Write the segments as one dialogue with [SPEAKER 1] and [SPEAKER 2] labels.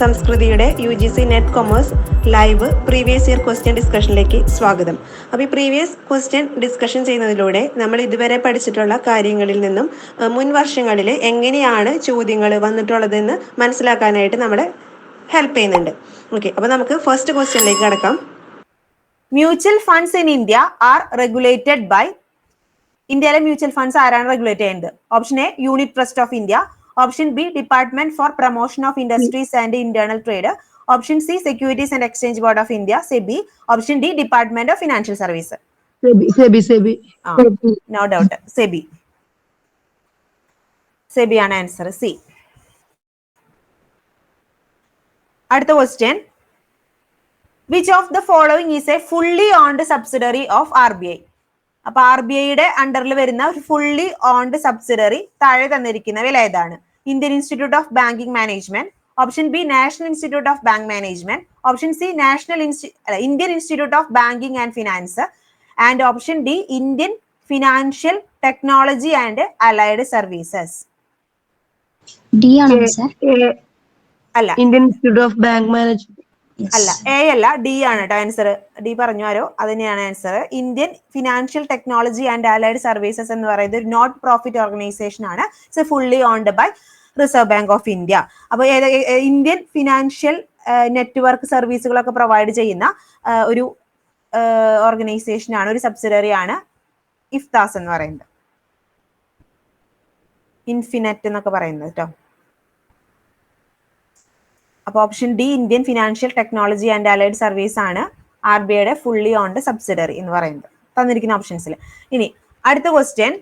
[SPEAKER 1] സംസ്കൃതിയുടെ U G C NET commerce live previous year question ഡിസ്കഷനിലേക്ക് സ്വാഗതം. അപ്പോൾ ഈ പ്രീവിയസ് ക്വസ്റ്റ്യൻ ഡിസ്കഷൻ ചെയ്യുന്നതിലൂടെ നമ്മൾ ഇതുവരെ പഠിച്ചിട്ടുള്ള കാര്യങ്ങളിൽ നിന്നും മുൻ വർഷങ്ങളിൽ എങ്ങനെയാണ് ചോദ്യങ്ങൾ വന്നിട്ടുള്ളതെന്ന് മനസ്സിലാക്കാനായിട്ട് നമ്മളെ ഹെൽപ്പ് ചെയ്യുന്നുണ്ട്. ഓക്കെ അപ്പോൾ നമുക്ക് ഫസ്റ്റ് ക്വസ്റ്റ്യനിലേക്ക് കടക്കാം.
[SPEAKER 2] Mutual funds in India are regulated by ഇന്ത്യയിലെ മ്യൂച്വൽ ഫണ്ട്സ് ആരാണ് റെഗുലേറ്റ് ചെയ്യുന്നത്? Option A unit trust of India option B department for promotion of industries and internal trade option C securities and exchange board of India SEBI option D department of financial service no doubt SEBI SEBI ആണ് answer C അടുത്ത question which of the following is a fully owned subsidiary of R B I അപ്പൊ R B ഐയുടെ അണ്ടറിൽ വരുന്ന ഒരു fully owned subsidiary താഴെ തന്നിരിക്കുന്നവയിൽ ഏതാണ്? Indian institute of banking management option B national institute of bank management option C national Indian institute of banking and finance and option D Indian financial technology and allied services
[SPEAKER 3] D ആണ് sir
[SPEAKER 2] അല്ല.
[SPEAKER 4] Indian institute of bank management
[SPEAKER 2] അല്ല A അല്ല D ആണ് കേട്ടോ answer D പറഞ്ഞു ആരോ അത് തന്നെയാണ് answer Indian financial technology and allied services എന്ന് പറയുന്നത് ഒരു നോട്ട് പ്രോഫിറ്റ് ഓർഗനൈസേഷൻ ആണ്. It's fully owned by reserve bank of India അപ്പോൾ ഇന്ത്യൻ ഫിനാൻഷ്യൽ നെറ്റ്വർക്ക് സർവീസുകളൊക്കെ പ്രൊവൈഡ് ചെയ്യുന്ന ഒരു ഓർഗനൈസേഷൻ ആണ് ഒരു സബ്സിഡറി ആണ് ഇഫ്താസ് എന്ന് പറയുന്നത്. ഇൻഫിനെറ്റ് എന്നൊക്കെ പറയുന്നത് കേട്ടോ അപ്പോൾ option D Indian financial technology and allied service ആണ് ആർ ബി ഐയുടെ ഫുള്ളി ഓൺഡ് സബ്സിഡറി എന്ന് പറയുന്നത്. തന്നിരിക്കുന്ന ഓപ്ഷൻസിൽ ഇനി അടുത്ത question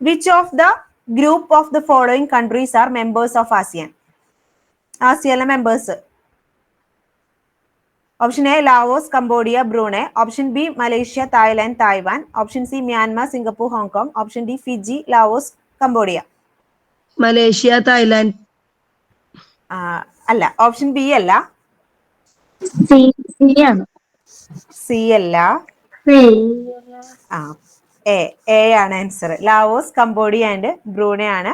[SPEAKER 2] which of the group of the following countries are members of ASEAN ആസിയാനിലെ members option A Laos Cambodia Brunei option B Malaysia Thailand Taiwan option C Myanmar Singapore Hong Kong option D Fiji Laos Cambodia
[SPEAKER 4] Malaysia Thailand
[SPEAKER 2] ആ, അല്ല option B അല്ല.
[SPEAKER 3] C
[SPEAKER 2] അല്ല. ആ. A A ആണ് answer Laos Cambodia and Brunei ആണ്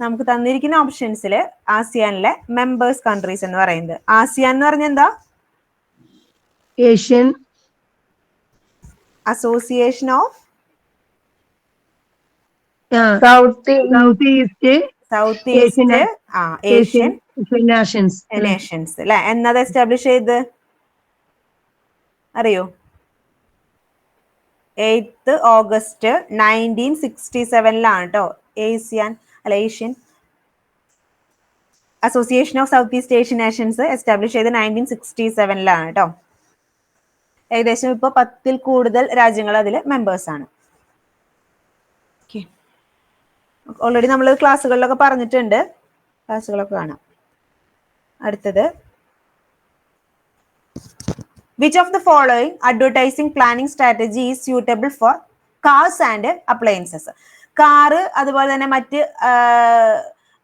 [SPEAKER 2] നമുക്ക് തന്നിരിക്കുന്ന ഓപ്ഷൻസിൽ ആസിയാനിലെ members countries എന്ന് പറയുന്നത്. ആസിയാൻ എന്ന് പറഞ്ഞ എന്താ?
[SPEAKER 4] Asian
[SPEAKER 2] association of
[SPEAKER 4] south south east
[SPEAKER 2] south east ആ ഏഷ്യൻ
[SPEAKER 4] ഏഷ്യൻ നാഷൻസ്
[SPEAKER 2] നേഷൻസ് അല്ലെ? എന്നത് എസ്റ്റാബ്ലിഷ് ചെയ്ത് അറിയോ? എയ്ത്ത് ഓഗസ്റ്റ് നയന്റീൻ സിക്സ്റ്റി സെവനിലാണ് കേട്ടോ ഏഷ്യൻ അല്ല Asian association of south east Asian nations establish ചെയ്ത് നയന്റീൻ സിക്സ്റ്റി സെവനിലാണ് കേട്ടോ ഏകദേശം ഇപ്പോൾ പത്തിൽ കൂടുതൽ രാജ്യങ്ങൾ അതിൽ മെമ്പേഴ്സ് ആണ്. ഓൾറെഡി നമ്മൾ ക്ലാസ്സുകളിലൊക്കെ പറഞ്ഞിട്ടുണ്ട്. ക്ലാസ്സുകളൊക്കെ കാണാം. അടുത്തത്. Which of the following advertising planning strategy is suitable for cars and appliances car അതുപോലെ തന്നെ മറ്റ്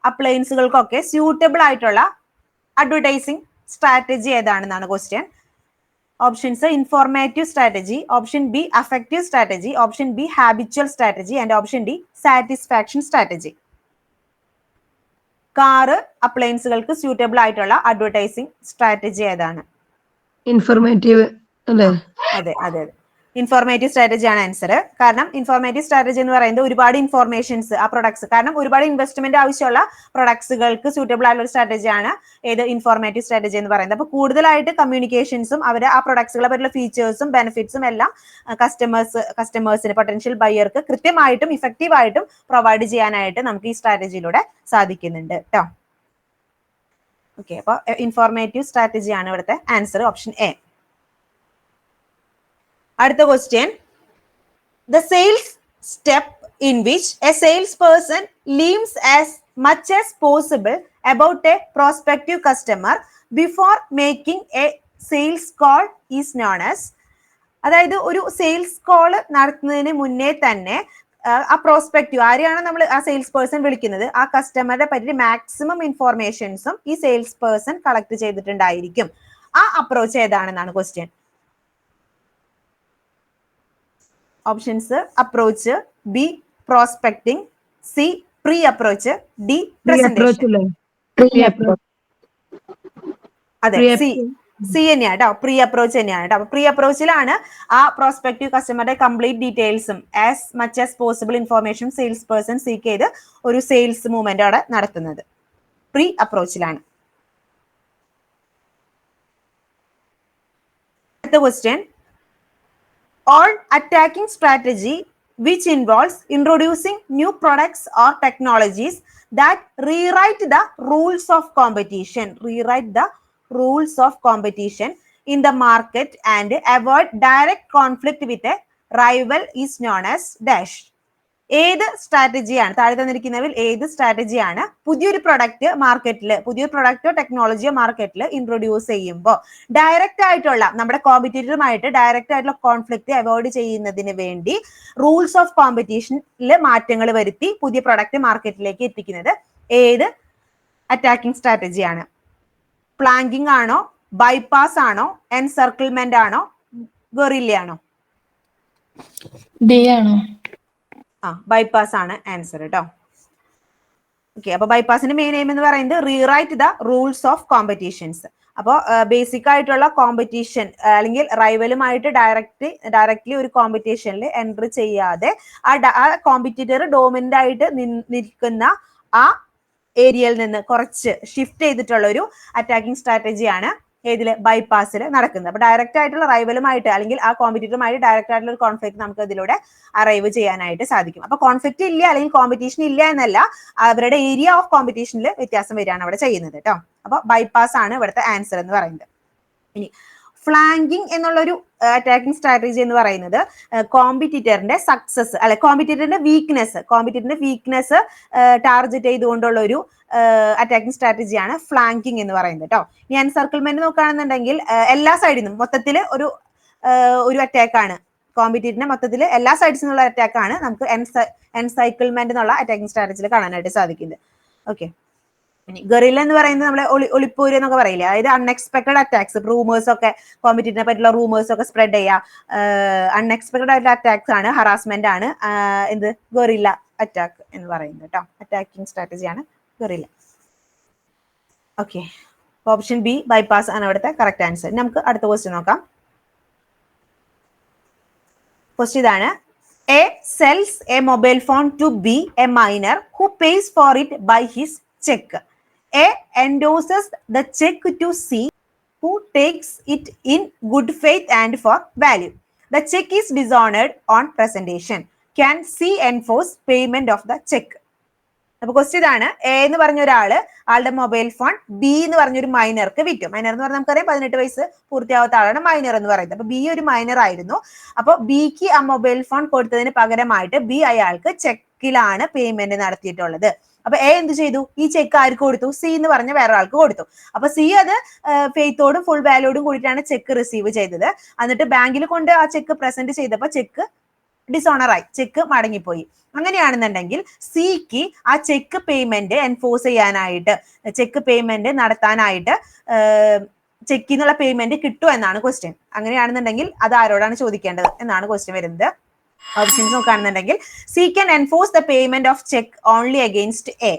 [SPEAKER 2] അപ്ലയൻസുകൾക്കൊക്കെ സ്യൂട്ടബിൾ ആയിട്ടുള്ള advertising strategy ഏതാണെന്നാണ് question options informative strategy option B affective strategy option B habitual strategy and option D satisfaction strategy car അപ്ലയൻസുകൾക്ക് suitable ആയിട്ടുള്ള advertising strategy ഏതാണ്?
[SPEAKER 4] Informative അല്ലേ?
[SPEAKER 2] അതെ അതെ ഇൻഫോർമേറ്റീവ് സ്ട്രാറ്റജി ആണ് ആൻസർ കാരണം ഇൻഫോർമേറ്റീവ് സ്ട്രാറ്റജി എന്ന് പറയുന്നത് ഒരുപാട് ഇൻഫോർമേഷൻസ് ആ പ്രൊഡക്ട്സ് കാരണം ഒരുപാട് ഇൻവെസ്റ്റ്മെന്റ് ആവശ്യമുള്ള പ്രൊഡക്ട്സുകൾക്ക് സൂറ്റബിൾ ആയിട്ടുള്ള ഒരു സ്ട്രാറ്റജിയാണ് ഏത് ഇൻഫോർമേറ്റീവ് സ്ട്രാറ്റജി എന്ന് പറയുന്നത്. അപ്പോൾ കൂടുതലായിട്ട് കമ്മ്യൂണിക്കേഷൻസും അവർ ആ പ്രൊഡക്ട്സുകളെ പറ്റിയുള്ള ഫീച്ചേഴ്സും ബെനിഫിറ്റ്സും എല്ലാം കസ്റ്റമേഴ്സ് കസ്റ്റമേഴ്സിന് പൊട്ടൻഷ്യൽ ബയർക്ക് കൃത്യമായിട്ടും ഇഫക്റ്റീവായിട്ടും പ്രൊവൈഡ് ചെയ്യാനായിട്ട് നമുക്ക് ഈ സ്ട്രാറ്റജിയിലൂടെ സാധിക്കുന്നുണ്ട്. കേട്ടോ ഓക്കെ അപ്പോൾ ഇൻഫോർമേറ്റീവ് സ്ട്രാറ്റജി ആണ് ഇവിടുത്തെ ആൻസർ ഓപ്ഷൻ എ അടുത്ത question the sales step in which a sales person leaves as much as possible about a prospective customer before making a sales call is known as അതായത് ഒരു sales call നടത്തുന്നതിന് മുന്നേ തന്നെ ആ, prospective ആരെയാണ് നമ്മൾ ആ സെയിൽസ് പേഴ്സൺ വിളിക്കുന്നത്? ആ കസ്റ്റമറെ പറ്റി മാക്സിമം ഇൻഫോർമേഷൻസും ഈ സെയിൽസ് പേഴ്സൺ കളക്ട് ചെയ്തിട്ടുണ്ടായിരിക്കും. ആ approach ഏതാണെന്നാണ് question options approach B prospecting C pre approach D
[SPEAKER 4] approach
[SPEAKER 2] presentation അതെ സി സി തന്നെയാണ് കേട്ടോ പ്രീ അപ്രോച്ച് തന്നെയാണ് കേട്ടോ. പ്രീ അപ്രോച്ചിലാണ് ആ പ്രോസ്പെക്റ്റീവ് കസ്റ്റമറുടെ കംപ്ലീറ്റ് ഡീറ്റെയിൽസും as much as possible information sales person seek ചെയ്ത് ഒരു സെയിൽസ് മൂവ്മെന്റ് അവിടെ നടത്തുന്നത്. പ്രീ അപ്രോച്ചിലാണ് അടുത്ത question all attacking strategy which involves introducing new products or technologies that rewrite the rules of competition rewrite the rules of competition in the market and avoid direct conflict with a rival is known as dash ഏത് സ്ട്രാറ്റജിയാണ് താഴെ തന്നിരിക്കുന്നവരിൽ ഏത് സ്ട്രാറ്റജിയാണ് പുതിയൊരു product മാർക്കറ്റിൽ പുതിയൊരു പ്രൊഡക്റ്റോ ടെക്നോളജിയോ മാർക്കറ്റിൽ introduce ചെയ്യുമ്പോൾ direct ആയിട്ടുള്ള നമ്മുടെ കോമ്പറ്റീറ്ററുമായിട്ട് ഡയറക്റ്റ് ആയിട്ടുള്ള കോൺഫ്ലിക്റ്റ് അവോയ്ഡ് ചെയ്യുന്നതിന് വേണ്ടി റൂൾസ് ഓഫ് കോമ്പറ്റീഷനിൽ മാറ്റങ്ങൾ വരുത്തി പുതിയ പ്രൊഡക്റ്റ് മാർക്കറ്റിലേക്ക് എത്തിക്കുന്നത് ഏത് അറ്റാക്കിംഗ് സ്ട്രാറ്റജിയാണ് പ്ലാങ്കിങ് ആണോ ബൈപാസ് ആണോ എൻസർക്കിൾമെന്റ് ആണോ ഗൊറില്ലയാണോ
[SPEAKER 5] ഡി ആണോ?
[SPEAKER 2] ആ ബൈപ്പാസ് ആണ് ആൻസർ കേട്ടോ ഓക്കെ അപ്പൊ ബൈപ്പാസിന്റെ മെയിൻ എയിം എന്ന് പറയുന്നത് rewrite the rules of competitions അപ്പോൾ ബേസിക് ആയിട്ടുള്ള കോമ്പറ്റീഷൻ അല്ലെങ്കിൽ റൈവലുമായിട്ട് ഡയറക്റ്റ് ഡയറക്റ്റ്ലി ഒരു കോമ്പറ്റീഷനിൽ എൻട്രി ചെയ്യാതെ ആ കോമ്പറ്റീറ്റർ ഡോമിനന്റ് ആയിട്ട് നിൽക്കുന്ന ആ ഏരിയയിൽ നിന്ന് കുറച്ച് ഷിഫ്റ്റ് ചെയ്തിട്ടുള്ള ഒരു അറ്റാക്കിംഗ് സ്ട്രാറ്റജിയാണ് ഏതിൽ ബൈപ്പാസിൽ നടക്കുന്നത്. അപ്പൊ ഡയറക്റ്റ് ആയിട്ടുള്ള റൈവലുമായിട്ട് അല്ലെങ്കിൽ ആ കോമ്പറ്റീറ്ററുമായിട്ട് ഡയറക്റ്റ് ആയിട്ടുള്ള ഒരു കോൺഫ്ലിക്ട് നമുക്ക് അതിലൂടെ അറൈവ് ചെയ്യാനായിട്ട് സാധിക്കും. അപ്പൊ കോൺഫ്ലിക്റ്റ് ഇല്ല അല്ലെങ്കിൽ കോമ്പറ്റീഷൻ ഇല്ല എന്നല്ല അവരുടെ ഏരിയ ഓഫ് കോമ്പറ്റീഷനിൽ വ്യത്യാസം വരികയാണ് അവിടെ ചെയ്യുന്നത് കേട്ടോ അപ്പൊ ബൈപ്പാസ് ആണ് ഇവിടുത്തെ ആൻസർ എന്ന് പറയുന്നത്. ഇനി ഫ്ലാങ്കിങ് എന്നുള്ളൊരു അറ്റാക്കിംഗ് സ്ട്രാറ്റജി എന്ന് പറയുന്നത് കോമ്പറ്റീറ്ററിന്റെ സക്സസ് അല്ലെ കോമ്പറ്റീറ്ററിന്റെ വീക്ക്നെസ് കോമ്പറ്റീറ്ററിന്റെ വീക്ക്നെസ് ടാർഗറ്റ് ചെയ്തുകൊണ്ടുള്ള ഒരു അറ്റാക്കിംഗ് സ്ട്രാറ്റജിയാണ് ഫ്ലാങ്കിങ് എന്ന് പറയുന്നത് കേട്ടോ ഇനി എൻസർക്കിൾമെന്റ് നോക്കുകയാണെന്നുണ്ടെങ്കിൽ എല്ലാ സൈഡിൽ നിന്നും മൊത്തത്തിൽ ഒരു ഒരു അറ്റാക്കാണ് കോമ്പറ്റീറ്ററിന്റെ മൊത്തത്തിൽ എല്ലാ സൈഡ്സിൽ നിന്നുള്ള അറ്റാക്കാണ് നമുക്ക് എൻസൈക്കിൾമെന്റ് എന്നുള്ള അറ്റാക്കിംഗ് സ്ട്രാറ്റജിയിൽ കാണാനായിട്ട് സാധിക്കുന്നത്. ഓക്കെ ഗറില്ല എന്ന് പറയുന്നത് നമ്മളെ ഒളി ഒളിപ്പൂര് എന്നൊക്കെ പറയില്ലേ? അതായത് അൺഎക്സ്പെക്ടഡ് അറ്റാക്സ് റൂമേഴ്സ് ഒക്കെ കോമ്പറ്റീറ്റിനെ പറ്റിയുള്ള റൂമേഴ്സ് ഒക്കെ സ്പ്രെഡ് ചെയ്യുക അൺഎക്സ്പെക്ടഡ് ആയിട്ടുള്ള അറ്റാക്സ് ആണ് ഹറാസ്മെന്റ് ആണ് എന്ത്? ഗറില്ല അറ്റാക്ക് എന്ന് പറയുന്നത് കേട്ടോ attacking സ്ട്രാറ്റജിയാണ് guerrilla okay option B bypass ആണ് അവിടുത്തെ കറക്റ്റ് ആൻസർ നമുക്ക് അടുത്ത ക്വസ്റ്റ്യൻ നോക്കാം. ക്വസ്റ്റ്യൻ ഇതാണ്. A sells a mobile phone to B a minor who pays for it by his cheque A endorses the cheque to C who takes it in good faith and for value the cheque is dishonoured on presentation can C enforce payment of the cheque അപ്പൊ question ഇതാണ്. A എന്ന് പറഞ്ഞ ഒരാൾ ആളുടെ mobile phone B എന്ന് പറഞ്ഞൊരു മൈനർക്ക് വിറ്റു. Minor എന്ന് പറഞ്ഞാൽ നമുക്കറിയാം പതിനെട്ട് വയസ്സ് പൂർത്തിയാവാത്ത ആളാണ് മൈനർ എന്ന് പറയുന്നത്. അപ്പൊ ബി ഒരു മൈനർ ആയിരുന്നു. അപ്പൊ ബിക്ക് ആ മൊബൈൽ ഫോൺ കൊടുത്തതിന് പകരമായിട്ട് ബി അയാൾക്ക് ചെക്കിലാണ് പേയ്മെന്റ് നടത്തിയിട്ടുള്ളത്. അപ്പൊ എ എന്ത് ചെയ്തു? ഈ ചെക്ക് ആർക്ക് കൊടുത്തു? സി എന്ന് പറഞ്ഞ വേറെ ആൾക്ക് കൊടുത്തു. അപ്പൊ സി അത് ഫെയ്ത്തോടും ഫുൾ വാല്യൂടും കൂടിയിട്ടാണ് ചെക്ക് റിസീവ് ചെയ്തത്. എന്നിട്ട് ബാങ്കിൽ കൊണ്ട് ആ ചെക്ക് പ്രസന്റ് ചെയ്തപ്പോൾ ചെക്ക് ഡിസോണർ ആയി. ചെക്ക് മടങ്ങിപ്പോയി. അങ്ങനെയാണെന്നുണ്ടെങ്കിൽ സിക്ക് ആ ചെക്ക് പേയ്മെന്റ് എൻഫോഴ്സ് ചെയ്യാനായിട്ട് ചെക്ക് പേയ്മെന്റ് നടത്താനായിട്ട് ചെക്കിൽ നിന്നുള്ള പേയ്മെന്റ് കിട്ടുമോ എന്നാണ് ക്വസ്റ്റ്യൻ അങ്ങനെയാണെന്നുണ്ടെങ്കിൽ അത് ആരോടാണ് ചോദിക്കേണ്ടത്? എന്നാണ് ക്വസ്റ്റ്യൻ വരുന്നത്. ഓപ്ഷൻസ് നോക്കുകയാണെന്നുണ്ടെങ്കിൽ C can enforce the payment of cheque only against A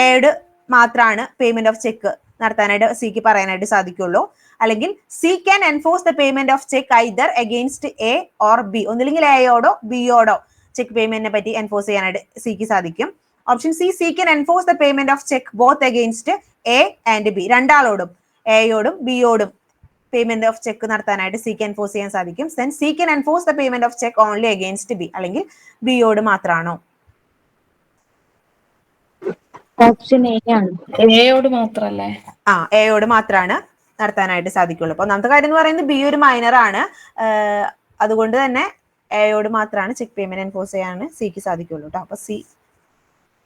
[SPEAKER 2] എയുടെ മാത്രമാണ് പേയ്മെന്റ് ഓഫ് ചെക്ക് നടത്താനായിട്ട് സിക്ക് പറയാനായിട്ട് സാധിക്കുള്ളൂ. അല്ലെങ്കിൽ C can enforce the payment of cheque either against A or B ഒന്നില്ലെങ്കിൽ എയോടോ ബിയോടോ ചെക്ക് പേയ്മെന്റിനെ പറ്റി എൻഫോഴ്സ് ചെയ്യാനായിട്ട് സിക്ക് സാധിക്കും. Option C C can enforce the payment of cheque both against A and B രണ്ടാളോടും എയോടും ബിയോടും പേയ്മെന്റ് ഓഫ് ചെക്ക് നടത്താനായിട്ട് C can enforce ചെയ്യാൻ സാധിക്കും. Then C can enforce the payment of cheque only against B അല്ലെങ്കിൽ ബിയോട് മാത്രമാണോ?
[SPEAKER 3] Option A ആണ്.
[SPEAKER 5] എയോട് മാത്രല്ലേ?
[SPEAKER 2] ആ എയോട് മാത്രമാണ് നടത്താനായിട്ട് സാധിക്കുള്ളൂ. അപ്പൊ ഒന്നാമത്തെ കാര്യം എന്ന് പറയുന്നത് ബി ഒരു മൈനർ ആണ്. അതുകൊണ്ട് തന്നെ എയോട് മാത്രമാണ് ചെക്ക് പേയ്മെന്റ് എൻഫോഴ്സ് ചെയ്യാൻ സിക്ക് സാധിക്കുള്ളൂ കേട്ടോ. അപ്പൊ സി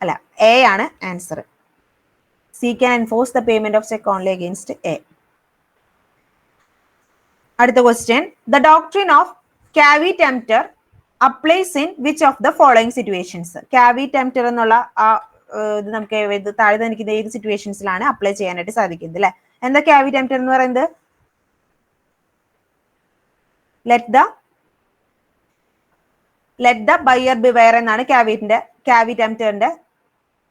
[SPEAKER 2] അല്ല എ ആണ് answer C can enforce the payment of cheque only against A അടുത്ത question the doctrine of caveat emptor applies in which of the following situations caveat emptor എന്നുള്ള ആ ഇത് നമുക്ക് താഴെ തന്നിരിക്കുന്ന ഏത് സിറ്റുവേഷൻസിലാണ് അപ്ലൈ ചെയ്യാനായിട്ട് സാധിക്കുന്നത് അല്ലെ? എന്താ കാവി ടെംപ്റ്റർ എന്ന് പറയുന്നത്? Let the let the buyer beware എന്നാണ് കാവിറ്റിന്റെ കാവി ടെംപ്റ്ററിന്റെ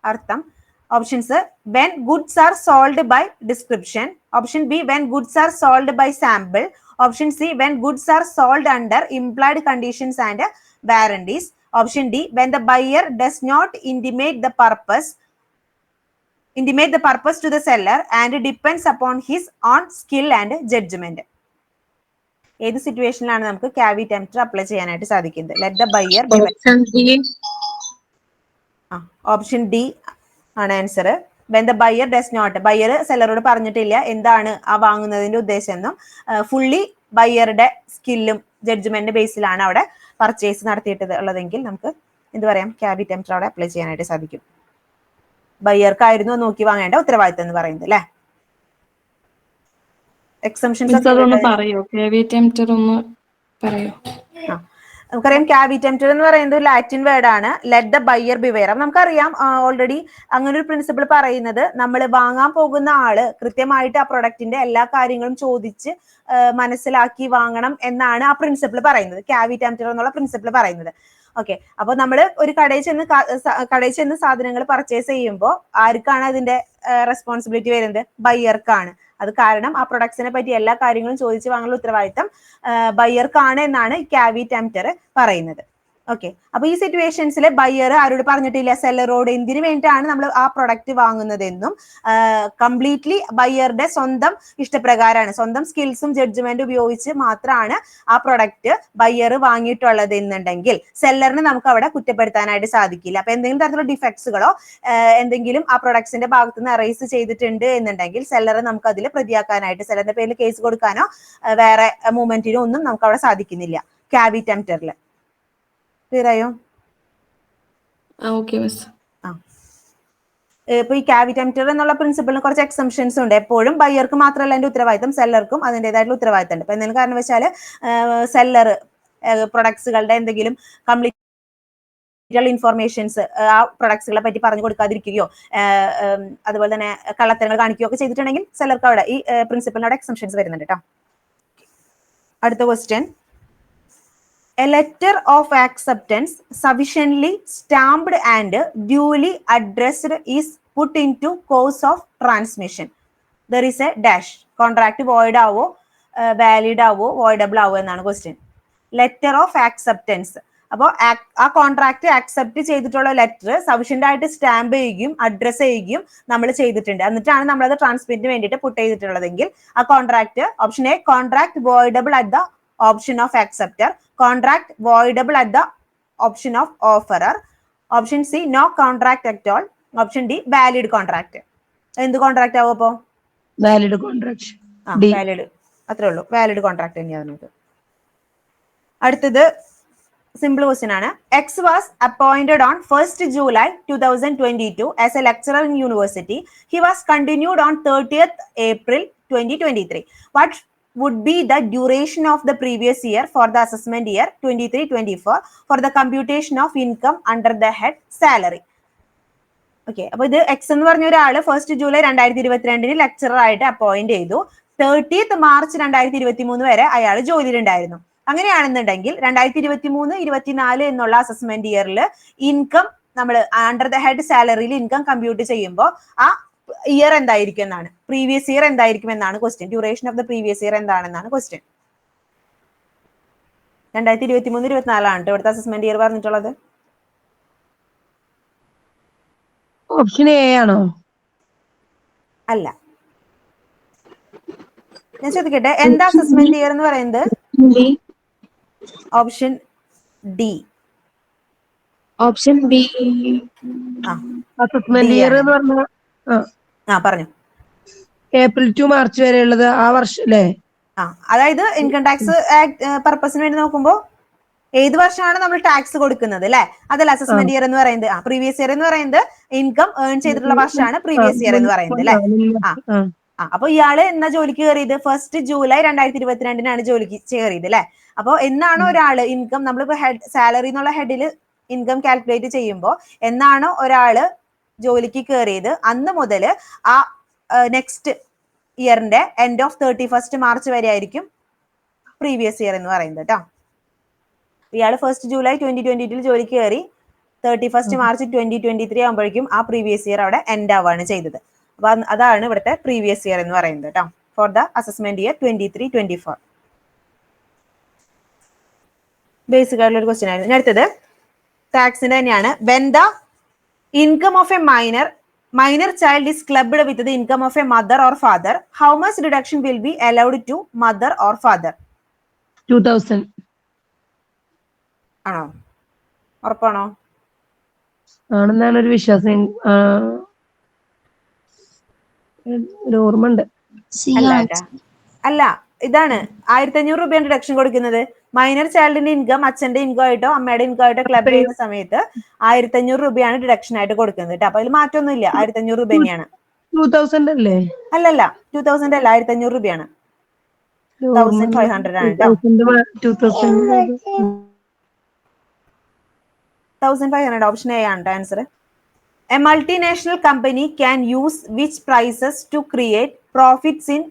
[SPEAKER 2] അർത്ഥം. Options when goods are sold by description option B when goods are sold by sample option C when goods are sold under implied conditions and warranties option D when the buyer does not intimate the purpose intimate the purpose to the seller and depends upon his own skill and judgement ഏത് സിറ്റുവേഷനിലാണ് നമുക്ക് caveat tempter apply ചെയ്യാനായിട്ട് സാധിക്കുന്നത്? Let the buyer option D ആണ് answer when the buyer does not buyer സെല്ലറോട് പറഞ്ഞിട്ടില്ല എന്താണ് ആ വാങ്ങുന്നതിന്റെ ഉദ്ദേശം എന്നും ഫുള്ളി ബയ്യറുടെ സ്കില്ലും ജഡ്ജ്മെന്റ് ബേസിലാണ് അവിടെ പർച്ചേസ് നടത്തിയിട്ടത് ഉള്ളതെങ്കിൽ നമുക്ക് എന്ത് പറയാം? ക്യാബി ടെംപ്റ്റർ അവിടെ അപ്ലൈ ചെയ്യാനായിട്ട് സാധിക്കും. ബയ്യർക്കായിരുന്നു നോക്കി വാങ്ങേണ്ട ഉത്തരവാദിത്തം എന്ന് പറയുന്നത് അല്ലെ? എക്സംഷൻസ്
[SPEAKER 5] മിസ് പറയോ. കെ വി ടെംപ്റ്റർ ഒന്ന് പറയോ.
[SPEAKER 2] നമുക്കറിയാം ക്യാവിറ്റംറ്റർ എന്ന് പറയുന്നത് ലാറ്റിൻ വേർഡ് ആണ്. ലെറ്റ് ദ ബയ്യർ ബിവെയർ അപ്പൊ നമുക്കറിയാം ഓൾറെഡി അങ്ങനെ ഒരു പ്രിൻസിപ്പിൾ പറയുന്നത് നമ്മൾ വാങ്ങാൻ പോകുന്ന ആൾ കൃത്യമായിട്ട് ആ പ്രൊഡക്റ്റിന്റെ എല്ലാ കാര്യങ്ങളും ചോദിച്ച് മനസ്സിലാക്കി വാങ്ങണം എന്നാണ് ആ പ്രിൻസിപ്പിൾ പറയുന്നത്. ക്യാവിറ്റംറ്റർ എന്നുള്ള പ്രിൻസിപ്പിൾ പറയുന്നത്. ഓക്കെ അപ്പൊ നമ്മൾ ഒരു കടയിൽ ചെന്ന് കടയിൽ ചെന്ന് സാധനങ്ങൾ പർച്ചേസ് ചെയ്യുമ്പോൾ ആർക്കാണ് അതിന്റെ റെസ്പോൺസിബിലിറ്റി വരുന്നത്? ബയ്യർക്കാണ് അത് കാരണം ആ പ്രൊഡക്ട്സിനെ പറ്റി എല്ലാ കാര്യങ്ങളും ചോദിച്ചു വാങ്ങാനുള്ള ഉത്തരവാദിത്തം ബയ്യർക്കാണ് എന്നാണ് ക്യാവി ടെംപ്റ്റർ പറയുന്നത്. ഓക്കെ അപ്പൊ ഈ സിറ്റുവേഷൻസിൽ ബയ്യർ ആരോട് പറഞ്ഞിട്ടില്ല സെല്ലറോട് എന്തിനു വേണ്ടിയിട്ടാണ് നമ്മൾ ആ പ്രൊഡക്റ്റ് വാങ്ങുന്നതെന്നും കംപ്ലീറ്റ്ലി ബയ്യറുടെ സ്വന്തം ഇഷ്ടപ്രകാരമാണ് സ്വന്തം സ്കിൽസും ജഡ്ജ്മെന്റ് ഉപയോഗിച്ച് മാത്രമാണ് ആ പ്രൊഡക്റ്റ് ബയ്യർ വാങ്ങിയിട്ടുള്ളത് എന്നുണ്ടെങ്കിൽ സെല്ലറിന് നമുക്ക് അവിടെ കുറ്റപ്പെടുത്താനായിട്ട് സാധിക്കില്ല. അപ്പൊ എന്തെങ്കിലും തരത്തിലുള്ള ഡിഫക്ട്സുകളോ എന്തെങ്കിലും ആ പ്രൊഡക്ട്സിന്റെ ഭാഗത്ത് നിന്ന് അറേസ് ചെയ്തിട്ടുണ്ട് എന്നുണ്ടെങ്കിൽ സെല്ലറെ നമുക്ക് അതിൽ പ്രതിയാക്കാനായിട്ട് സെല്ലറിന്റെ പേരിൽ കേസ് കൊടുക്കാനോ വേറെ മൂവ്മെന്റിനോ ഒന്നും നമുക്ക് അവിടെ സാധിക്കുന്നില്ല. ക്യാബി ടെംപ്റ്ററിൽ ക്ലിയർ ആയോ ഇപ്പൊ ഈ ക്യാവിറ്റംറ്റർ എന്നുള്ള പ്രിൻസിപ്പിളിന് കുറച്ച് എക്സംഷൻസ് ഉണ്ട്. എപ്പോഴും ബയ്യർക്ക് മാത്രമല്ല അതിന്റെ ഉത്തരവാദിത്തം സെല്ലർക്കും അതിന്റെതായിട്ടുള്ള ഉത്തരവാദിത്തം ഉണ്ട് എന്തെങ്കിലും കാരണം വെച്ചാൽ സെല്ലർ പ്രൊഡക്ട്സുകളുടെ എന്തെങ്കിലും കംപ്ലീറ്റ് ഇൻഫോർമേഷൻസ് ആ പ്രൊഡക്ട്സുകളെ പറ്റി പറഞ്ഞു കൊടുക്കാതിരിക്കുകയോ അതുപോലെ തന്നെ കള്ളത്തരങ്ങൾ കാണിക്കുകയോ ഒക്കെ ചെയ്തിട്ടുണ്ടെങ്കിൽ സെല്ലർക്ക് അവിടെ ഈ പ്രിൻസിപ്പലിനോട് എക്സംഷൻസ് വരുന്നുണ്ട് കേട്ടോ അടുത്ത question A of acceptance sufficiently stamped and duly addressed is put into course of transmission there is a dash contract void ആവോ വാലിഡ് ആവോ വോയിഡബിൾ ആവോ എന്നാണ് ക്വസ്റ്റ്യൻ ലെറ്റർ ഓഫ് ആക്സെപ്റ്റൻസ് അപ്പോൾ ആ കോൺട്രാക്ട് ആക്സെപ്റ്റ് ചെയ്തിട്ടുള്ള ലെറ്റർ സഫിഷ്യന്റ് ആയിട്ട് stamp ചെയ്യുകയും address ചെയ്യുകയും നമ്മൾ ചെയ്തിട്ടുണ്ട്. എന്നിട്ടാണ് നമ്മളത് ട്രാൻസ്മിറ്റിന് വേണ്ടിയിട്ട് പുട്ട് ചെയ്തിട്ടുള്ളതെങ്കിൽ ആ contract option A contract voidable at the option of acceptor contract voidable at the option of offerer option C no contract at all option D valid contract എന്ത് കോൺട്രാക്ട് ആവും അപ്പോ?
[SPEAKER 4] വാലിഡ് കോൺട്രാക്ട്
[SPEAKER 2] ആ. Valid അത്രേ ഉള്ളൂ. Valid contract തന്നെയാണ് നമുക്ക്. അടുത്തത് simple question ആണ്. X was appointed on first July two thousand twenty two as a lecturer in university he was continued on thirtieth April twenty twenty three what would be the duration of the previous year for the assessment year 23-24 for the computation of income under the head salary. Okay അപ്പൊ ഇത് X എന്ന് പറഞ്ഞ ഒരാൾ first July രണ്ടായിരത്തി ഇരുപത്തിരണ്ടിന് lecturer ആയിട്ട് appoint ചെയ്തു thirtieth March രണ്ടായിരത്തി ഇരുപത്തി മൂന്ന് വരെ അയാൾ ജോലിയിലുണ്ടായിരുന്നു അങ്ങനെയാണെന്നുണ്ടെങ്കിൽ രണ്ടായിരത്തി ഇരുപത്തി മൂന്ന് ഇരുപത്തിനാല് എന്നുള്ള അസസ്മെന്റ് ഇയറിൽ ഇൻകം നമ്മൾ അണ്ടർ ദ ഹെഡ് സാലറിയിൽ ഇൻകം കമ്പ്യൂട്ട് ചെയ്യുമ്പോൾ ആ ഇയർ എന്തായിരിക്കും എന്നാണ്. പ്രീവിയസ് ഇയർ എന്തായിരിക്കും എന്നാണ് question duration of the previous year എന്താണെന്നാണ് ക്വസ്റ്റ്യൻ രണ്ടായിരത്തി ഇരുപത്തി മൂന്ന് ഇരുപത്തിനാലാണ് ഇവിടുത്തെ അസസ്മെന്റ് ഇയർ പറഞ്ഞിട്ടുള്ളത്.
[SPEAKER 4] ഓപ്ഷൻ എ ആണോ?
[SPEAKER 2] അല്ല. ഞാൻ ചോദിക്കട്ടെ എന്താ അസസ്മെന്റ് ഇയർ എന്ന് പറയുന്നത്? ഓപ്ഷൻ ഡി
[SPEAKER 3] ഓപ്ഷൻ ബി
[SPEAKER 2] ആ.
[SPEAKER 4] Assessment year. എന്ന് പറഞ്ഞ
[SPEAKER 2] ആ പറഞ്ഞു.
[SPEAKER 4] ഏപ്രിൽ ടു മാർച്ച് വരെ ഉള്ളത് ആ വർഷം അല്ലേ?
[SPEAKER 2] ആ അതായത് ഇൻകം ടാക്സ് പർപ്പസിന് വേണ്ടി നോക്കുമ്പോൾ ഏത് വർഷമാണ് നമ്മൾ ടാക്സ് കൊടുക്കുന്നത് അല്ലെ? അതല്ല അസസ്മെന്റ് ഇയർ എന്ന് പറയുന്നത്. ആ പ്രീവിയസ് ഇയർ എന്ന് പറയുന്നത് ഇൻകം ഏൺ ചെയ്തിട്ടുള്ള വർഷമാണ് പ്രീവിയസ് ഇയർ എന്ന് പറയുന്നത് അല്ലെ? ആ. അപ്പൊ ഇയാൾ എന്നാ ജോലിക്ക് കയറിയത്? ഫസ്റ്റ് ജൂലൈ രണ്ടായിരത്തി ഇരുപത്തിരണ്ടിനാണ് ജോലിക്ക് കയറിയത് അല്ലെ? അപ്പൊ എന്നാണോ ഒരാൾ ഇൻകം നമ്മളിപ്പോ ഹെഡ് സാലറി എന്നുള്ള ഹെഡിൽ ഇൻകം കാൽക്കുലേറ്റ് ചെയ്യുമ്പോൾ എന്നാണോ ഒരാൾ ജോലിക്ക് കയറിയത് അന്ന് മുതൽ ആ next ഇയറിന്റെ end of thirty first March വരെ ആയിരിക്കും പ്രീവിയസ് ഇയർ എന്ന് പറയുന്നത് കേട്ടോ ഇയാൾ first July twenty twenty two ജോലിക്ക് കയറി thirty first March twenty twenty three ആകുമ്പോഴേക്കും ആ പ്രീവിയസ് ഇയർ അവിടെ എൻഡ് ആവുകയാണ് ചെയ്തത്. അപ്പൊ അതാണ് ഇവിടുത്തെ പ്രീവിയസ് ഇയർ എന്ന് പറയുന്നത് കേട്ടോ for the assessment year twenty three twenty four basic ആയിട്ടുള്ള ഒരു ക്വസ്റ്റ്യൻ ആയിരുന്നു. ഇനി അടുത്തത്. ടാക്സിന്റെ തന്നെയാണ്. When the income of a minor minor child is clubbed with the income of a mother or father how much deduction will be allowed to mother or father
[SPEAKER 4] two thousand
[SPEAKER 2] ആണോ? ഉറപ്പാണോ?
[SPEAKER 4] ആണെന്നാണ് ഒരു വിശ്വാസം. ആ, ഒരു ഓർമ്മ ഉണ്ട്
[SPEAKER 2] അല്ല അല്ല. ഇതാണ്. ആയിരത്തി അഞ്ഞൂറ് രൂപയാണ് ഡിഡക്ഷൻ കൊടുക്കുന്നത്. മൈനർ ചൈൽഡിന്റെ ഇൻകം അച്ഛന്റെ ഇൻകം ആയിട്ടോ അമ്മയുടെ ഇൻകം ആയിട്ടോ ക്ലബ് ചെയ്യുന്ന സമയത്ത് ആയിരത്തി അഞ്ഞൂറ് രൂപയാണ് ഡിഡക്ഷൻ ആയിട്ട് കൊടുക്കുന്നത് കേട്ടോ അപ്പൊ അതിൽ മാറ്റമൊന്നുമില്ല ആയിരത്തി അഞ്ഞൂറ് രൂപ തന്നെയാണ്. അല്ലല്ല. ടൂ തൗസൻഡ് അല്ല. ആയിരത്തി അഞ്ഞൂറ് രൂപയാണ് തൗസൻഡ് ഫൈവ് ഹൺഡ്രഡ് ആണ്
[SPEAKER 4] thousand
[SPEAKER 2] five hundred option A ആണ് answer a multinational company can use which prices to create profits in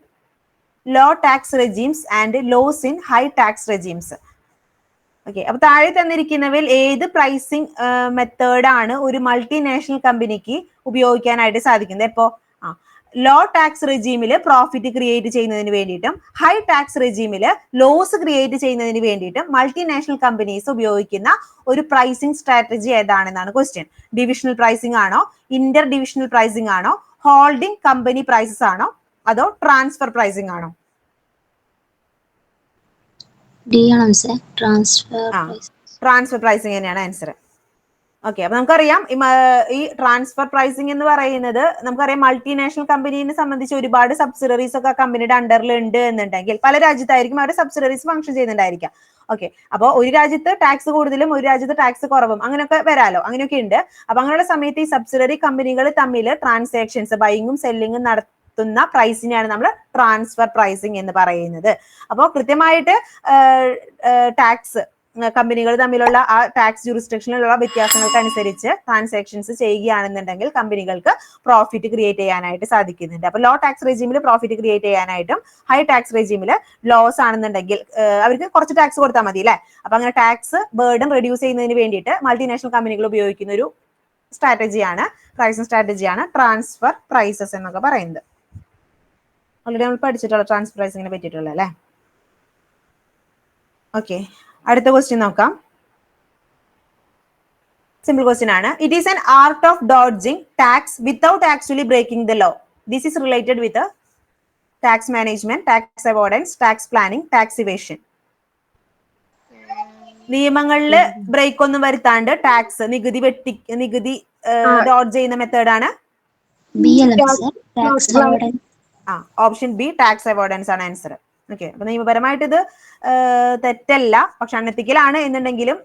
[SPEAKER 2] low tax regimes and loss in high tax regimes. Okay അപ്പൊ താഴെ തന്നിരിക്കുന്നവയിൽ ഏത് പ്രൈസിംഗ് മെത്തേഡ് ആണ് ഒരു multinational കമ്പനിക്ക് ഉപയോഗിക്കാനായിട്ട് സാധിക്കുന്നത്? ഇപ്പോ ആ ലോ ടാക്സ് റെജീമിൽ പ്രോഫിറ്റ് ക്രിയേറ്റ് ചെയ്യുന്നതിന് വേണ്ടിയിട്ടും ഹൈ ടാക്സ് റെജീമിൽ ലോസ് ക്രിയേറ്റ് ചെയ്യുന്നതിന് വേണ്ടിയിട്ടും മൾട്ടിനാഷണൽ കമ്പനീസ് ഉപയോഗിക്കുന്ന ഒരു പ്രൈസിംഗ് സ്ട്രാറ്റജി ഏതാണെന്നാണ് ക്വസ്റ്റ്യൻ ഡിവിഷണൽ പ്രൈസിംഗ് ആണോ ഇന്റർ ഡിവിഷണൽ പ്രൈസിംഗ് ആണോ ഹോൾഡിംഗ് കമ്പനി പ്രൈസസ് ആണോ അതോ ട്രാൻസ്ഫർ പ്രൈസിംഗ് ആണോ?
[SPEAKER 3] ട്രാൻസ്ഫർ
[SPEAKER 2] പ്രൈസിംഗ് തന്നെയാണ് ആൻസർ ഓക്കെ അപ്പൊ നമുക്കറിയാം ഈ ട്രാൻസ്ഫർ പ്രൈസിംഗ് എന്ന് പറയുന്നത് നമുക്കറിയാം മൾട്ടിനാഷണൽ കമ്പനീനെ സംബന്ധിച്ച് ഒരുപാട് സബ്സിഡറീസ് ഒക്കെ കമ്പനിയുടെ അണ്ടറിൽ ഉണ്ട് എന്നുണ്ടെങ്കിൽ പല രാജ്യത്തായിരിക്കും അവരുടെ സബ്സിഡറീസ് ഫംഗ്ഷൻ ചെയ്യുന്നുണ്ടായിരിക്കാം. ഓക്കെ അപ്പോൾ ഒരു രാജ്യത്ത് ടാക്സ് കൂടുതലും ഒരു രാജ്യത്ത് ടാക്സ് കുറവും അങ്ങനെയൊക്കെ വരാലോ അങ്ങനെയൊക്കെ ഉണ്ട്. അപ്പൊ അങ്ങനെയുള്ള സമയത്ത് ഈ സബ്സിഡറി കമ്പനികൾ തമ്മിൽ ട്രാൻസാക്ഷൻസ് ബൈങ്ങും സെല്ലിങ്ങും നടത്തുന്ന പ്രൈസിനെയാണ് നമ്മൾ ട്രാൻസ്ഫർ പ്രൈസിങ് എന്ന് പറയുന്നത്. അപ്പോൾ കൃത്യമായിട്ട് ടാക്സ് കമ്പനികൾ തമ്മിലുള്ള ആ ടാക്സ് ജൂറിസ്ട്രിക്ഷനിലുള്ള വ്യത്യാസങ്ങൾക്ക് അനുസരിച്ച് ട്രാൻസാക്ഷൻസ് ചെയ്യുകയാണെന്നുണ്ടെങ്കിൽ കമ്പനികൾക്ക് പ്രോഫിറ്റ് ക്രിയേറ്റ് ചെയ്യാനായിട്ട് സാധിക്കുന്നുണ്ട്. അപ്പൊ ലോ ടാക്സ് റെജീമിൽ പ്രോഫിറ്റ് ക്രിയേറ്റ് ചെയ്യാനായിട്ടും ഹൈ ടാക്സ് റെജീമിൽ ലോസ് ആണെന്നുണ്ടെങ്കിൽ അവർക്ക് കുറച്ച് ടാക്സ് കൊടുത്താൽ മതി അല്ലേ? അപ്പൊ അങ്ങനെ ടാക്സ് ബേർഡൻ റെഡ്യൂസ് ചെയ്യുന്നതിന് വേണ്ടിയിട്ട് മൾട്ടിനാഷണൽ കമ്പനികൾ ഉപയോഗിക്കുന്ന ഒരു സ്ട്രാറ്റജിയാണ് പ്രൈസിംഗ് സ്ട്രാറ്റജിയാണ് ട്രാൻസ്ഫർ പ്രൈസസ് എന്നൊക്കെ പറയുന്നത്. ഓൾറെഡി നമ്മൾ പഠിച്ചിട്ടുള്ള ട്രാൻസ്ഫർ പ്രൈസിങ്ങിനെ പറ്റിയിട്ടുള്ള അല്ലേ ഓക്കെ അടുത്ത ക്വസ്റ്റ്യൻ നോക്കാം. സിമ്പിൾ ക്വസ്റ്റ്യൻ ആണ്. It is an art of dodging tax without actually breaking the law this is related with tax management tax avoidance tax planning tax evasion നിയമങ്ങളിൽ ബ്രേക്ക് ഒന്നും വരുത്താണ്ട് ടാക്സ് നികുതി വെട്ടി നികുതി ഡോഡ് ചെയ്യുന്ന മെത്തേഡാണ് ആ ഓപ്ഷൻ ബി ടാക്സ് അവോർഡൻസ് ആണ് ആൻസർ ഓക്കെ അപ്പൊ നിയമപരമായിട്ട് ഇത് തെറ്റല്ല. പക്ഷെ അൺഎത്തിക്കലാണ് എന്നുണ്ടെങ്കിലും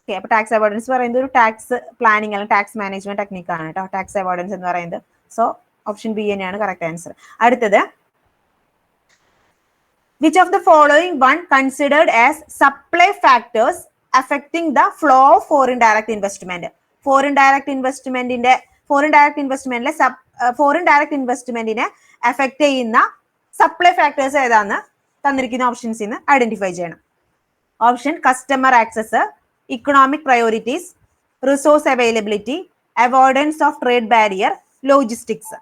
[SPEAKER 2] ഓക്കെ അപ്പൊ ടാക്സ് അവോർഡൻസ് പറയുന്നത് ഒരു ടാക്സ് പ്ലാനിങ് അല്ലെങ്കിൽ ടാക്സ് മാനേജ്മെന്റ് ടെക്നിക് ആണ് കേട്ടോ. ടാക്സ് അവോർഡൻസ് എന്ന് പറയുന്നത്. സോ ഓപ്ഷൻ ബി തന്നെയാണ് കറക്റ്റ് ആൻസർ അടുത്തത് which of the following one considered as supply factors affecting the flow of foreign direct investment foreign direct ഇൻവെസ്റ്റ്മെന്റിന്റെ foreign direct ഇൻവെസ്റ്റ്മെന്റിലെ foreign direct ഇൻവെസ്റ്റ്മെന്റിനെ effect ചെയ്യുന്ന supply factors ഏതാന്ന് തന്നിരിക്കുന്ന ഓപ്ഷൻസിൽ നിന്ന് ഐഡന്റിഫൈ ചെയ്യണം. Option customer access economic priorities resource availability avoidance of trade barrier logistics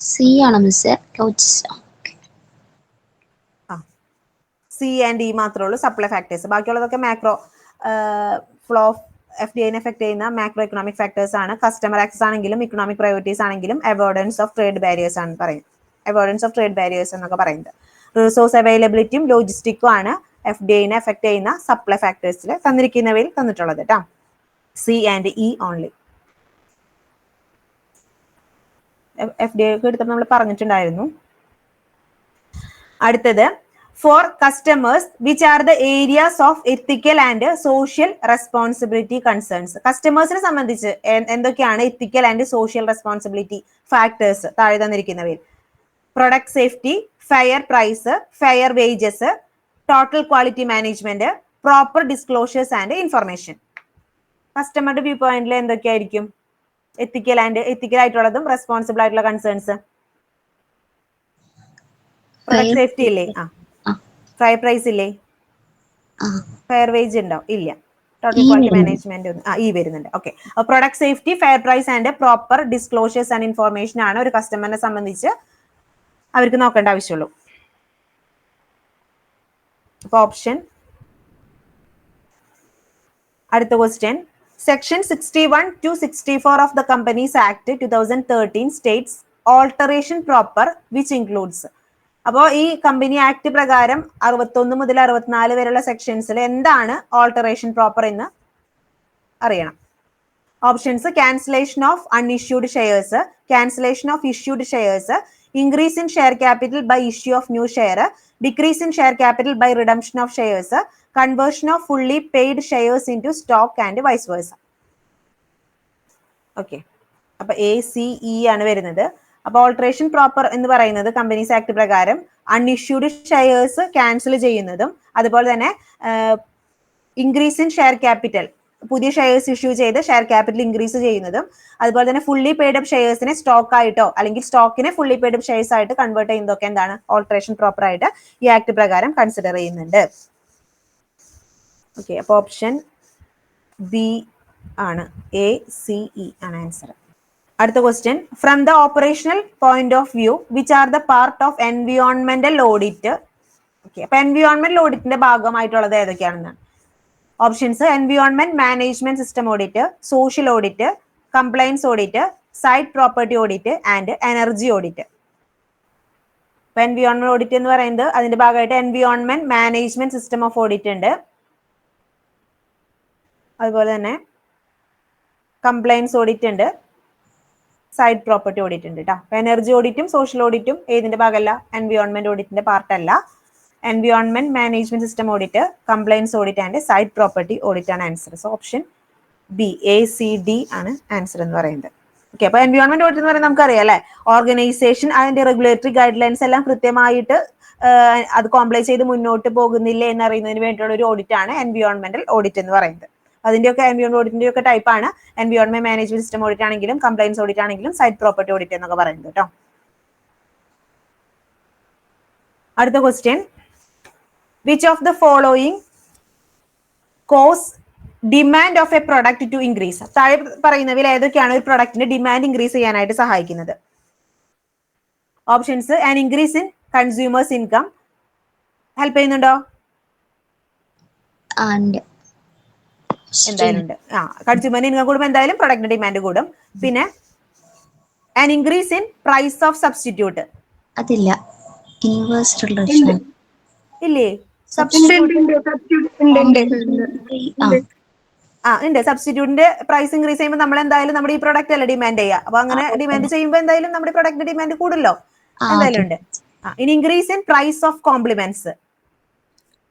[SPEAKER 3] C ആണ്
[SPEAKER 2] C and E മാത്രമേ ഉള്ളൂ സപ്ലൈ ഫാക്ടേഴ്സ് ബാക്കിയുള്ളതൊക്കെ മാക്രോ ഫ്ലോ എഫ് ഡി ഐനെ എഫക്ട് ചെയ്യുന്ന മാക്രോ എക്കണോമിക് ഫാക്ടേഴ്സ് ആണ്. കസ്റ്റമർ ആക്സസ് ആണെങ്കിലും ഇക്കണോമിക് പ്രയോറിറ്റീസ് ആണെങ്കിലും അവോർഡൻസ് ഓഫ് ട്രേഡ് ബാരിയേഴ്സ് ആണ് പറയുന്നത്. അവോർഡൻസ് ഓഫ് ട്രേഡ് ബാരിയേഴ്സ് എന്നൊക്കെ പറയുന്നത്. റിസോഴ്സ് അവൈലബിലിറ്റിയും ലോജിസ്റ്റിക്കും ആണ് എഫ് ഡി ഐനെ എഫക്ട് ചെയ്യുന്ന സപ്ലൈ ഫാക്ടേഴ്സിൽ തന്നിരിക്കുന്നവയിൽ തന്നിട്ടുള്ളത് കേട്ടോ C and E only F D I ഒക്കെ എടുത്തപ്പോൾ നമ്മൾ പറഞ്ഞിട്ടുണ്ടായിരുന്നു. അടുത്തത് for customers which are the areas of ethical and social responsibility concerns കസ്റ്റമേഴ്സിനെ സംബന്ധിച്ച് എന്തൊക്കെയാണ് ethical and social responsibility factors താഴെ തന്നിരിക്കുന്നവയിൽ? Product safety fair price fair wages total quality management proper disclosures and information കസ്റ്റമറുടെ view പോയിന്റിൽ എന്തൊക്കെയായിരിക്കും? Ethical and ethical ആയിട്ടുള്ളതും responsible ആയിട്ടുള്ള concerns product safety ഇല്ലേ? ആ.
[SPEAKER 3] ആ.
[SPEAKER 2] റൈസ് പ്രൈസ് ഇല്ലേ ഫയർ വേജ് ഉണ്ടോ? ഇല്ല. Total quality. മാനേജ്മെന്റ് ആ ഈ വരുന്നുണ്ട്. Okay product safety fair price and proper disclosures and information ആണ് ഒരു കസ്റ്റമറിനെ സംബന്ധിച്ച് അവർക്ക് നോക്കേണ്ട ആവശ്യമുള്ളൂ. അപ്പൊ ഓപ്ഷൻ അടുത്ത question section sixty one to sixty four of the companies act two thousand thirteen states alteration proper which includes അപ്പോൾ ഈ കമ്പനി ആക്ട് പ്രകാരം അറുപത്തൊന്ന് മുതൽ അറുപത്തിനാല് വരെയുള്ള സെക്ഷൻസിൽ എന്താണ് ഓൾട്ടറേഷൻ പ്രോപ്പർ എന്ന് അറിയണം. Options cancellation of unissued shares cancellation of issued shares increase in share capital by issue of new share decrease in share capital by redemption of shares conversion of fully paid shares into stock and vice versa okay അപ്പൊ A C E ആണ് വരുന്നത്. അപ്പൊ alteration proper എന്ന് പറയുന്നത് companies act പ്രകാരം unissued shares cancel ചെയ്യുന്നതും അതുപോലെ തന്നെ ഇൻക്രീസ് ഇൻ ഷെയർ ക്യാപിറ്റൽ പുതിയ ഷെയർസ് ഇഷ്യൂ ചെയ്ത് ഷെയർ ക്യാപിറ്റൽ ഇൻക്രീസ് ചെയ്യുന്നതും അതുപോലെ തന്നെ ഫുള്ളി പെയ്ഡ് അപ്പ് ഷെയർസിനെ സ്റ്റോക്ക് ആയിട്ടോ അല്ലെങ്കിൽ സ്റ്റോക്കിനെ ഫുള്ളി പെയ്ഡ് അപ്പ് ഷെയർസ് ആയിട്ട് കൺവേർട്ട് ചെയ്യുന്നതൊക്കെ എന്താണ് ഓൾട്ടറേഷൻ പ്രോപ്പർ ആയിട്ട് ഈ ആക്ട് പ്രകാരം കൺസിഡർ ചെയ്യുന്നുണ്ട്. ഓക്കെ അപ്പൊ ഓപ്ഷൻ ബി ആണ്. എ സി ഇ ആണ് ആൻസർ അടുത്ത question from the operational point of view which are the part of എൻവിയോൺമെന്റൽ audit okay അപ്പൊ എൻവിയോൺമെന്റൽ ഓഡിറ്റിന്റെ ഭാഗമായിട്ടുള്ളത് ഏതൊക്കെയാണെന്നാണ് options environment management system audit social audit compliance audit site property audit and energy audit ഇപ്പൊ environment audit എന്ന് പറയുന്നത് അതിന്റെ ഭാഗമായിട്ട് environment management system of audit ഉണ്ട്. അതുപോലെ തന്നെ കംപ്ലൈൻസ് ഓഡിറ്റ് ഉണ്ട്. സൈഡ് പ്രോപ്പർട്ടി ഓഡിറ്റ് ഉണ്ട് കേട്ടോ അപ്പൊ എനർജി ഓഡിറ്റും സോഷ്യൽ ഓഡിറ്റും ഏതിന്റെ ഭാഗമല്ല? എൻവിയോൺമെന്റ് ഓഡിറ്റിന്റെ പാർട്ടല്ല environment management system audit compliance audit and side property audit ആണ് answer so option B A C D ആണ് ആൻസർ എന്ന് പറയുന്നത്. ഓക്കെ അപ്പൊ എൻവിയോൺമെന്റ് ഓഡിറ്റ് എന്ന് പറയുന്നത് നമുക്കറിയാം അല്ലെ? ഓർഗനൈസേഷൻ അതിന്റെ റെഗുലേറ്ററി ഗൈഡ് ലൈൻസ് എല്ലാം കൃത്യമായിട്ട് അത് കോംപ്ലൈ ചെയ്ത് മുന്നോട്ട് പോകുന്നില്ല എന്നറിയുന്നതിന് വേണ്ടിയുള്ള ഒരു ഓഡിറ്റ് ആണ് എൻവിയോൺമെന്റൽ ഓഡിറ്റ് എന്ന് പറയുന്നത്. അതിന്റെയൊക്കെ എൻവിയോൺ ഓഡിറ്റിന്റെ ഒക്കെ ടൈപ്പ് ആണ്. എൻവിയോൺമെന്റ് മാനേജ്മെന്റ് സിസ്റ്റം ഓഡിറ്റ് ആണെങ്കിലും കംപ്ലൈൻസ് ഓഡിറ്റ് ആണെങ്കിലും സൈറ്റ് പ്രോപ്പർട്ടി ഓഡിറ്റ് എന്നൊക്കെ പറയുന്നത് കേട്ടോ. അടുത്ത question which of the following cause demand of a product to increase താഴെ പറയുന്നവയിൽ ഏതൊക്കെയാണ് ഒരു പ്രൊഡക്റ്റിന്റെ ഡിമാൻഡ് ഇൻക്രീസ് ചെയ്യാനായിട്ട് സഹായിക്കുന്നത്? Options and increase in consumers income help ചെയ്യുന്നുണ്ടോ? എന്തായാലും ഉണ്ട് ആ കൺസ്യൂമർ ഇൻകം കൂടുമ്പോൾ എന്തായാലും പ്രൊഡക്റ്റ് ഡിമാൻഡ് കൂടും. പിന്നെ an increase in price of substitute
[SPEAKER 3] അതില്ല. ഇൻവേഴ്സ് റിലേഷൻ
[SPEAKER 2] ഇല്ലേ.
[SPEAKER 3] ആ.
[SPEAKER 2] ആ ഉണ്ട്. സബ്സ്റ്റിറ്റ്യൂട്ടിന്റെ പ്രൈസ് ഇൻക്രീസ് ചെയ്യുമ്പോൾ നമ്മൾ എന്തായാലും നമ്മുടെ ഈ പ്രൊഡക്റ്റ് അല്ല ഡിമാൻഡ് ചെയ്യുക. അപ്പൊ അങ്ങനെ ഡിമാൻഡ് ചെയ്യുമ്പോൾ എന്തായാലും നമ്മുടെ പ്രൊഡക്റ്റ് ഡിമാൻഡ് കൂടുമല്ലോ. എന്തായാലും ഉണ്ട്. In increase in price of complements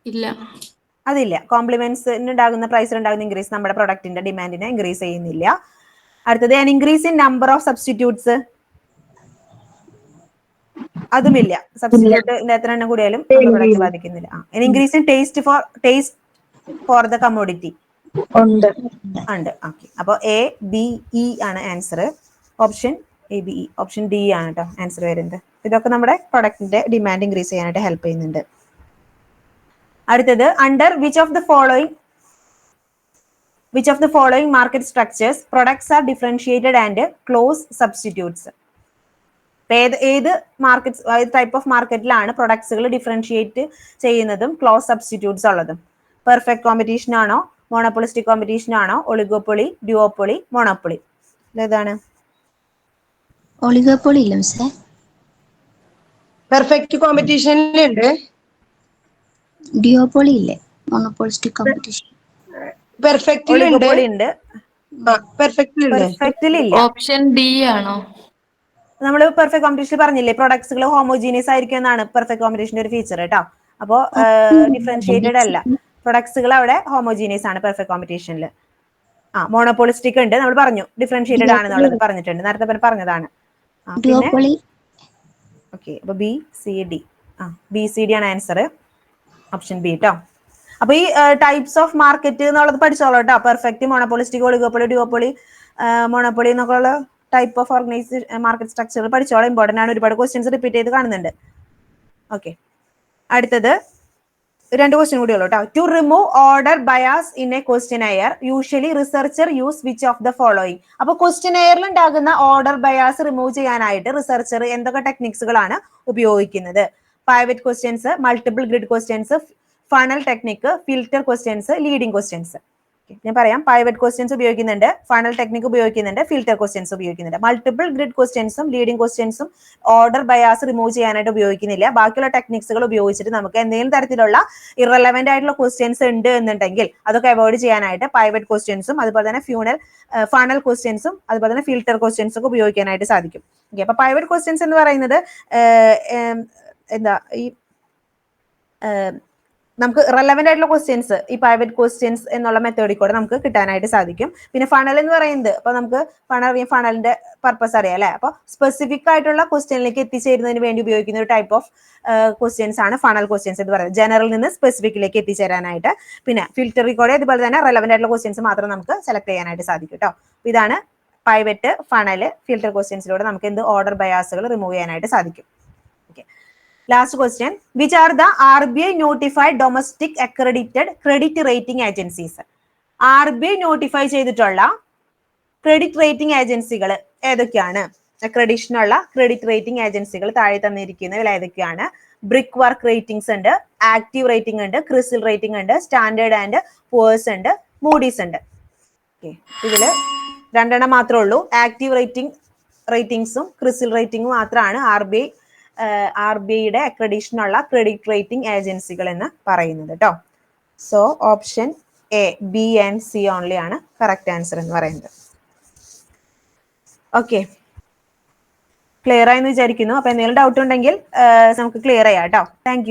[SPEAKER 5] ഇല്ല.
[SPEAKER 2] അതില്ല. കോംപ്ലിമെന്റ്സിന് ഉണ്ടാകുന്ന ഇൻക്രീസ് നമ്മുടെ പ്രൊഡക്റ്റിന്റെ ഡിമാൻഡിനെ ഇൻക്രീസ് ചെയ്യുന്നില്ല. അടുത്തത് increase in number of substitutes അതുമില്ല. സബ്സ്റ്റിറ്റ്യൂട്ട് എത്ര എണ്ണം കൂടിയാലും പ്രൊഡക്റ്റ് ബാധിക്കുന്നില്ല. Increase in taste for taste for the commodity
[SPEAKER 4] ഉണ്ട്.
[SPEAKER 2] ഉണ്ട്. ഓക്കെ അപ്പോൾ എ ബി ഇ ആണ് answer option A B E option D ആണ് കേട്ടോ ആൻസർ വരുന്നത്. ഇതൊക്കെ നമ്മുടെ പ്രൊഡക്റ്റിന്റെ ഡിമാൻഡ് ഇൻക്രീസ് ചെയ്യാനായിട്ട് ഹെൽപ്പ് ചെയ്യുന്നുണ്ട്. അടുത്തത് under which of the following which of the following market structures products are differentiated and close substitutes ഏത് ഏത് മാർക്കറ്റ് ഏത് ടൈപ്പ് ഓഫ് മാർക്കറ്റിലാണ് പ്രൊഡക്ട്സുകൾ ഡിഫറൻഷിയേറ്റ് ചെയ്യുന്നതും ക്ലോസ് സബ്സ്റ്റിറ്റ്യൂട്ട്സ് ഉള്ളതും? പെർഫെക്റ്റ് കോമ്പറ്റീഷൻ ആണോ? മോണോപ്പൊളിസ്റ്റിക് കോമ്പറ്റീഷൻ ആണോ? ഒളിഗോപ്പൊളി ഡ്യുവോപ്പൊളി മോണോപ്പൊളി ഏതാണ്?
[SPEAKER 3] ഒളിഗോപ്പൊളി ഇല്ല
[SPEAKER 4] പെർഫെക്റ്റ് കോമ്പറ്റീഷനിലുണ്ട്
[SPEAKER 3] ഡിയോപ്പൊളി ഇല്ലേ മോണോപോളിസ്റ്റിക് കോമ്പറ്റീഷൻ
[SPEAKER 4] പെർഫെക്റ്റിലുണ്ട്
[SPEAKER 5] ഓപ്ഷൻ ഡി ആണോ?
[SPEAKER 2] നമ്മൾ പെർഫെക്റ്റ് കോമ്പറ്റീഷൻ പറഞ്ഞില്ലേ പ്രൊഡക്ട്സുകൾ ഹോമോജീനിയസ് ആയിരിക്കും എന്നാണ് പെർഫെക്റ്റ് കോമ്പറ്റീഷന്റെ ഒരു ഫീച്ചർ കേട്ടോ അപ്പോ ഡിഫറൻഷിയേറ്റഡ് അല്ല. പ്രൊഡക്ട്സുകൾ അവിടെ ഹോമോജീനിയസ് ആണ് പെർഫെക്റ്റ് കോമ്പറ്റീഷനിൽ ആ മോണോപോളിസ്റ്റിക് ഉണ്ട് നമ്മൾ പറഞ്ഞു. ഡിഫറൻഷിയേറ്റഡ് ആണെന്നുള്ളത് പറഞ്ഞിട്ടുണ്ട്. നേരത്തെ പറഞ്ഞ- പറഞ്ഞതാണ്. ഓക്കെ അപ്പൊ ബി സി ഡി ആ ബി സി ഡി ആണ് ആൻസർ ഓപ്ഷൻ ബി കേട്ടോ അപ്പൊ ഈ ടൈപ്സ് ഓഫ് മാർക്കറ്റ് എന്നുള്ളത് പഠിച്ചോളൂ കേട്ടോ perfect monopolistic oligopoly duopoly monopoly എന്നൊക്കെ ഉള്ള type of organise market structure പഠിച്ചോളാം. Important ആണ് ഒരുപാട് ക്വസ്റ്റ്യൻസ് റിപ്പീറ്റ് ചെയ്ത് കാണുന്നുണ്ട്. ഓക്കെ അടുത്തത് രണ്ട് ക്വസ്റ്റ്യൻ കൂടി ഉള്ളൂ കേട്ടോ to remove order bias in a questionnaire usually researcher use which of the following അപ്പൊ ക്വസ്റ്റ്യൻ അയറിൽ ഉണ്ടാകുന്ന ഓർഡർ ബയാസ് റിമൂവ് ചെയ്യാനായിട്ട് റിസർച്ചർ എന്തൊക്കെ ടെക്നിക്സുകളാണ് ഉപയോഗിക്കുന്നത്? Private questions multiple grid questions funnel technique filter questions leading questions ഞാൻ പറയാം. പ്രൈവറ്റ് ക്വസ്റ്റ്യൻസ് ഉപയോഗിക്കുന്നുണ്ട് ഫണൽ ടെക്നിക്ക് ഉപയോഗിക്കുന്നുണ്ട് ഫിൽറ്റർ ക്വസ്റ്റ്യൻസ് ഉപയോഗിക്കുന്നുണ്ട്. മൾട്ടിപ്പിൾ ഗ്രിഡ് ക്വസ്റ്റ്യൻസും ലീഡിംഗ് ക്വസ്റ്റ്യൻസും ഓർഡർ ബയാസ് റിമൂവ് ചെയ്യാനായിട്ട് ഉപയോഗിക്കുന്നില്ല. ബാക്കിയുള്ള ടെക്നിക്സുകൾ ഉപയോഗിച്ചിട്ട് നമുക്ക് എന്തെങ്കിലും തരത്തിലുള്ള ഇറലവെന്റ് ആയിട്ടുള്ള ക്വസ്റ്റ്യൻസ് ഉണ്ട് എന്നുണ്ടെങ്കിൽ അതൊക്കെ അവോയ്ഡ് ചെയ്യാനായിട്ട് പ്രൈവറ്റ് ക്വസ്റ്റ്യൻസും അതുപോലെ തന്നെ ഫ്യൂണൽ ഫണൽ ക്വസ്റ്റ്യൻസും അതുപോലെ തന്നെ ഫിൽറ്റർ ക്വസ്റ്റ്യൻസ് ഒക്കെ ഉപയോഗിക്കാനായിട്ട് സാധിക്കും. ഓക്കെ അപ്പൊ പ്രൈവറ്റ് ക്വസ്റ്റ്യൻസ് എന്ന് പറയുന്നത് എന്താ ഈ നമുക്ക് റെലവെന്റ് ആയിട്ടുള്ള ക്വസ്റ്റ്യൻസ് ഈ പ്രൈവറ്റ് ക്വസ്റ്റ്യൻസ് എന്നുള്ള മെത്തേഡിൽ കൂടെ നമുക്ക് കിട്ടാനായിട്ട് സാധിക്കും. പിന്നെ ഫണൽ എന്ന് പറയുന്നത് അപ്പൊ നമുക്ക് ഫണൽ അറിയാം ഫണലിന്റെ പർപ്പസ് അറിയാം അല്ലെ? അപ്പൊ സ്പെസിഫിക് ആയിട്ടുള്ള ക്വസ്റ്റ്യനിലേക്ക് എത്തിച്ചേരുന്നതിന് വേണ്ടി ഉപയോഗിക്കുന്ന ഒരു ടൈപ്പ് ഓഫ് ക്വസ്റ്റ്യൻസ് ആണ് ഫണൽ ക്വസ്റ്റ്യൻസ് എന്ന് പറയുന്നത്. ജനറൽ നിന്ന് സ്പെസിഫിക്കിലേക്ക് എത്തിച്ചേരാനായിട്ട്. പിന്നെ ഫിൽറ്ററിൽ കൂടെ ഇതുപോലെ തന്നെ റെലവെന്റ് ആയിട്ടുള്ള ക്വസ്റ്റ്യൻസ് മാത്രം നമുക്ക് സെലക്ട് ചെയ്യാനായിട്ട് സാധിക്കും കേട്ടോ ഇതാണ് പ്രൈവറ്റ് ഫണൽ ഫിൽറ്റർ ക്വസ്റ്റ്യൻസിലൂടെ നമുക്ക് എന്ത് ഓർഡർ ബയാസുകൾ റിമൂവ് ചെയ്യാനായിട്ട് സാധിക്കും. Last question which are the R B I notified domestic accredited credit rating agencies R B I notify ചെയ്തിട്ടുള്ള ക്രെഡിറ്റ് റേറ്റിംഗ് ഏജൻസികൾ ഏതൊക്കെയാണ്? അക്രഡിഷൻ ഉള്ള ക്രെഡിറ്റ് റേറ്റിംഗ് ഏജൻസികൾ താഴെ തന്നിരിക്കുന്നതിൽ ഏതൊക്കെയാണ്? ബ്രിക്ക് വർക്ക് റേറ്റിംഗ്സ് ഉണ്ട് ആക്റ്റീവ് റേറ്റിംഗ് ഉണ്ട് ക്രിസിൽ റേറ്റിംഗ് ഉണ്ട് സ്റ്റാൻഡേർഡ് ആൻഡ് പുവേഴ്സ് ഉണ്ട് മൂഡീസ് ഉണ്ട്. ഇതിൽ രണ്ടെണ്ണം മാത്രമേ ഉള്ളൂ. ആക്റ്റീവ് റേറ്റിംഗ് റേറ്റിംഗ്സും ക്രിസിൽ റേറ്റിംഗും മാത്രമാണ് R B I R B ഐയുടെ അക്രഡിഷൻ ഉള്ള ക്രെഡിറ്റ് റേറ്റിംഗ് ഏജൻസികൾ എന്ന് പറയുന്നത് കേട്ടോ so option A B and C only ആണ് കറക്റ്റ് ആൻസർ എന്ന് പറയുന്നത്. ഓക്കെ ക്ലിയർ ആയെന്ന് വിചാരിക്കുന്നു. അപ്പൊ എന്തെങ്കിലും ഡൗട്ട് ഉണ്ടെങ്കിൽ നമുക്ക് ക്ലിയർ ചെയ്യാം കേട്ടോ താങ്ക്